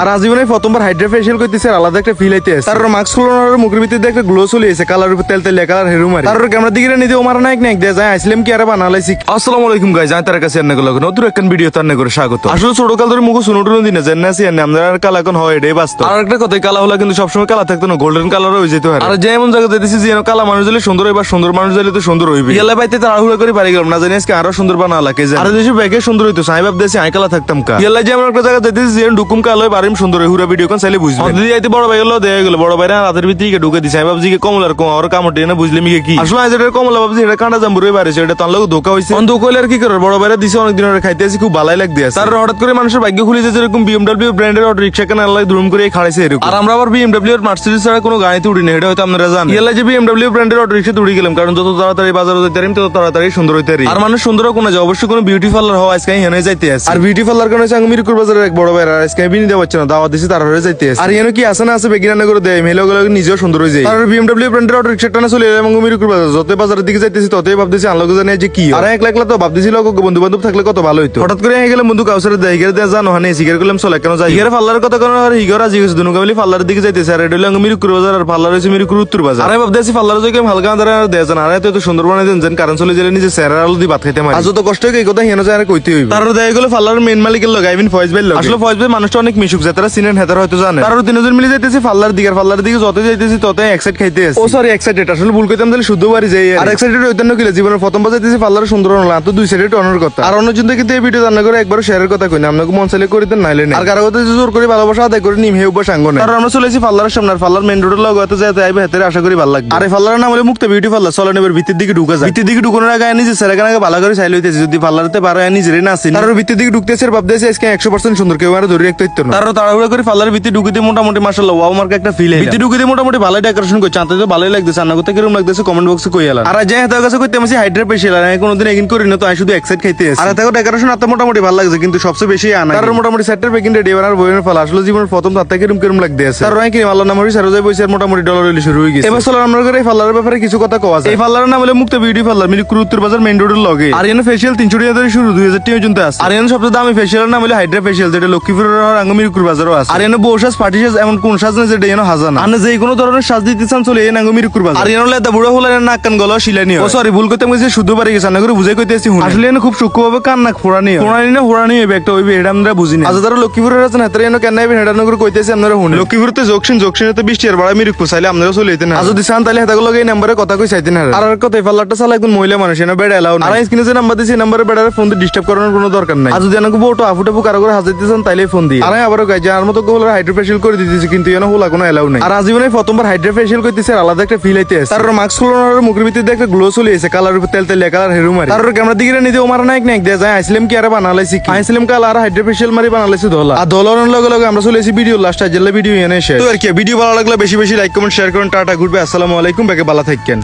আর আজীবনে প্রথমবার Hydra facial করতেছে আর আলাদা একটা ফিল আইতে তার মাস্ক খোলানোর মুখের ভিতরে একটা গ্লো কালার উপর তেল তেল কালার হেরু মারি। তার ক্যামেরা দিকে নিতে ওমার দেয় যায় আসলাম কি আর বানালাইছি আসসালামু আলাইকুম গাইজ আমি তার কাছে গেল নতুন একটা ভিডিও তার করে স্বাগত। আসলে ছোট কাল ধরে মুখ শুনো টুনো দিনে আমরা আর কালা এখন হয় এটাই বাস্তব। আর একটা কথা কালা হলা কিন্তু সবসময় কালা থাকতো না গোল্ডেন কালার হয়ে যেতে হয় আর যেমন জায়গা দিতেছি যে কালা মানুষ দিলে সুন্দর হইবা সুন্দর মানুষ দিলে তো সুন্দর হইবে ইয়ালা বাইতে তাড়াহুড়া করে পারি গেলাম না জানি আজকে আরও সুন্দর বানা লাগে আর দেশে ব্যাগে সুন্দর হইতো সাহেব দেশে আই কালা থাকতাম কা। যে আমরা একটা জায়গা দিতেছি যে ডুকুম কালো বারিম সুন্দর হুরা ভিডিও কোন চাইলে বুঝবে দিদি যাইতে বড় ভাই গেলো দেয়া গেল বড় ভাইরা রাতের ভিতরে ঢুকে দিছে। আমি ভাবছি কি কমলার কম আর কামড় না বুঝলে মিকে কি? আসলে আজ এটা কমলা ভাবছি এটা কাঁটা জাম্বুরে বাইরে এটা তার লোক ধোকা হইছে। অন ধোকা হইলে আর কি করে বড় ভাইরা দিছে অনেক দিন ধরে খাইতে আসি খুব ভালোই লাগতে আছে। তার হঠাৎ করে মানুষের ভাগ্য খুলে যাচ্ছে এরকম বিএমডব্লিউ ব্র্যান্ডের অটো রিক্সা কেন আল্লাহ ধুম করে খাড়াইছে এরকম। আর আমরা আবার বিএমডব্লিউ এর মার্সিডিজ ছাড়া কোনো গাড়িতে উঠি না এটা হয়তো আপনারা জানেন। ইয়ালা যে বিএমডব্লিউ ব্র্যান্ডের অটো রিক্সা উঠে গেলাম কারণ যত তাড়াতাড়ি বাজারে যেতে পারি তত তাড়াতাড়ি সুন্দর হইতে পারি। আর মানুষ সুন্দর কোনো যায় অবশ্যই কোনো বিউটি পার্লার হওয়া আজকে হেনে যাইতে আছে। আর বিউটি পার্লার কারণে হচ্ছে মিরপুর বাজারের এক বড় ভাইরা আজকে বিনি দেওয়া না দাওয়াত দিছে তার হয়ে যাইতে আর এনে কি আছে না আছে বেগিনা করে দেয় মেলে গুলো নিজেও সুন্দর হয়ে যায় আর বিএমডব্লিউ ব্র্যান্ডের অটো রিক্সা টানা চলে এলাম মিরপুর বাজার। যত বাজারের দিকে যাইতেছি ততই ভাবতেছি জানে যে কি। আর এক লাখলা তো ভাবতেছি লোক বন্ধু বান্ধব থাকলে কত ভালো হইতো। হঠাৎ করে গেলাম বন্ধু কাউসারে দেয় হিগারে দেয় জানো হানে সিগার করলাম চলে কেন যাই? হিগারে কথা কোনো আর হিগার আজি গেছে দুনু কামিলি পার্লারের দিকে যাইতেছে আর এটা হলো মিরপুর বাজার আর পার্লার হয়েছে মিরপুর উত্তর বাজার। আর ভাবতেছি পার্লারে যাই হালকা আন্ধারে আর দেয় জানা আর এত সুন্দর বানাই দেন যেন কারণ চলে গেলে নিজে স্যারের আলো দিয়ে ভাত খাইতে মারি। আজ তো কষ্ট এই কথা হিয়ানো যায় আর কইতে হইবে। তার দেয় গেলো পার্লারের মেন মালিকের লোক আইবিন ফয়েজ ভাই আসলে ফয়েজ ভাই মানুষটা অনেক মিশুক যায় তারা সিনেন হেতার হয়তো জানে। তার তিনজন মিলে যাইতেছি দিকে দিকে যত যাইতেছি তত এক্সাইট খাইতে ও সরি এক্সাইটেড আসলে ভুল কইতাম তাহলে শুদ্ধ বাড়ি যাই আর এক্সাইটেড হইতেন না কিলে জীবনের প্রথম বাজাইতেছি পার্লার সুন্দর হলো না তো দুই সাইডে টনের কথা আর কিন্তু এই ভিডিও রান্না করে একবার শেয়ারের কথা কই না আপনাকে মন চাইলে করে দেন নাইলে না। আর কারও কথা জোর করে ভালোবাসা আদায় করে নিম হেউ বা সাঙ্গ না আর আমরা চলেছি সামনে আর মেন রোডের লগে যাইতে আইবে আশা করি ভালো লাগবে। আর পার্লারের নাম হলো মুক্ত বিউটি পার্লার চলে নেবার ভিতর দিকে ঢুকা যায় ভিতর দিকে ঢুকানোর আগে নিজে সেরাগান আগে ভালো করে চাইলে হইতেছে যদি পার্লারতে পারো নিজেরই না আসেনি আর ভিতর দিকে ঢুকতেছে ভাবতেছে আজকে একশো পার্সেন্ট সুন্দর কেউ আর ধরে রাখতে হইতো না। তার তাড়াহুড়া করে পার্লারের ভিতরে ঢুকিতে মোটামুটি মাসাল্লাহ ওয়াও মার্কে একটা ফিল ভিতরে ঢুকিতে মোটামুটি ভালো ডেকোরেশন করছে আনতে তো ভালোই লাগতেছে আন্না করতে কীরকম লাগতেছে কমেন্ট বক্সে কই এলাম। আর যে হাতে কাছে করতে আমি হাইড্রা পেশিয়াল আর আমি কোনোদিন এগিন করি না তো আমি শুধু এক্সাইট খাইতে আছি আর তাকে ডেকোরেশন আতে মোটামুটি ভালো লাগছে কিন্তু সবচেয়ে বেশি আনা কারণ মোটামুটি সেটের পেকিং রেডি আর বইয়ের ফল আসলে জীবনের প্রথম তার থেকে কিরম কিরম লাগতে আছে। তার রয় কি আল্লাহ নাম হরি সারোজাই বইছে আর মোটামুটি ডলার হইলে শুরু হয়ে গেছে। এবার চলো আমরা করে এই পার্লারের ব্যাপারে কিছু কথা কওয়া যায়। এই পার্লারের নাম হলো মুক্ত বিউটি পার্লার মিলি উত্তর বাজার মেইন রোডের লগে। আর এখানে ফেশিয়াল তিনশো টাকা ধরে শুরু দুই হাজার টাকা পর্যন্ত আছে। আর এখানে সবচেয়ে দামি ফেশিয়ালের নাম হলো হাইড্রা ফেশিয়াল যেটা লক্ষ্মীপুরের আঙ্গ মিরকুর বাজারও আছে। আর এখানে বউ সাজ সাজ এমন কোন সাজ না যেটা এখানে হাজানা আর যে কোনো ধরনের সাজ দিতে চান চলে এই নাঙ্গ মিরকুর বাজার। আর এখানে লেদা বুড়া হলে নাক কান গলা শিলানি ও সরি ভুল করতে আমি শুধু পারি গেছে না করে বুঝাই কইতেছি আসলে এখানে খুব সূক্ষ্মভাবে কান নাক ফোড়ানি ফোড়ানি না ফোড়ানি হইবে একটা হইবে এটা আমরা বুঝি না আজ তারা লক্ষ্মীপুরের আছেন হাতে এনে কেন আইবেন এটা নগর কইতেছি আপনারা শুনে। লক্ষ্মীপুরতে জকশন জকশনে বৃষ্টি আর বাড়া মিরকুর চাইলে আপনারা চলে যেতেন আর। যদি চান তাহলে হেতাগুলো এই নাম্বারে কথা কই চাইতেন আর। আর কথা পার্লারটা চালা একজন মহিলা মানুষ এনে বেড়া এলাও আর স্ক্রিনে যে নাম্বার দিছি নাম্বারে বেড়ারে ফোন দিয়ে ডিস্টার্ব করানোর কোনো দরকার নাই। আর যদি আমাকে বউটো আফু টাফু কারও করে হাজার দিতেছেন তাইলে ফোন দিই আর আমি আবারও গাই যার মতো গোল হাইড্রো ফেশিয়াল করে দিতেছি, কিন্তু এনে হোলা কোনো এলাও নাই। আর আজীবনে প্রথমবার হাইড্রো ফেশিয়াল করতেছে আলাদা একটা ফিল আইতে আছে। তার মাস্ক খোলানোর মুখের ভিতরে একটা গ্লো চলে এসে কালার উপর তেল তেল কালার হেরু মারি। তার ক্যামেরা দিকে নিতে ওমার নাইক নাইক দেয় যায় আইসলাম কি আর বানালাইছি কাল আর হাইড্রো ফেশিয়াল মারি বানালাইছি ধোলা। আর ধোলানোর লগে লগে আমরা চলে এসেছি ভিডিও লাস্ট জেলা ভিডিও এনে শেষ। তো আর কি ভিডিও ভালো লাগলে বেশি বেশি লাইক কমেন্ট শেয়ার করুন, টাটা, ঘুরবে, আসসালামু আলাইকুম ভালো থাকেন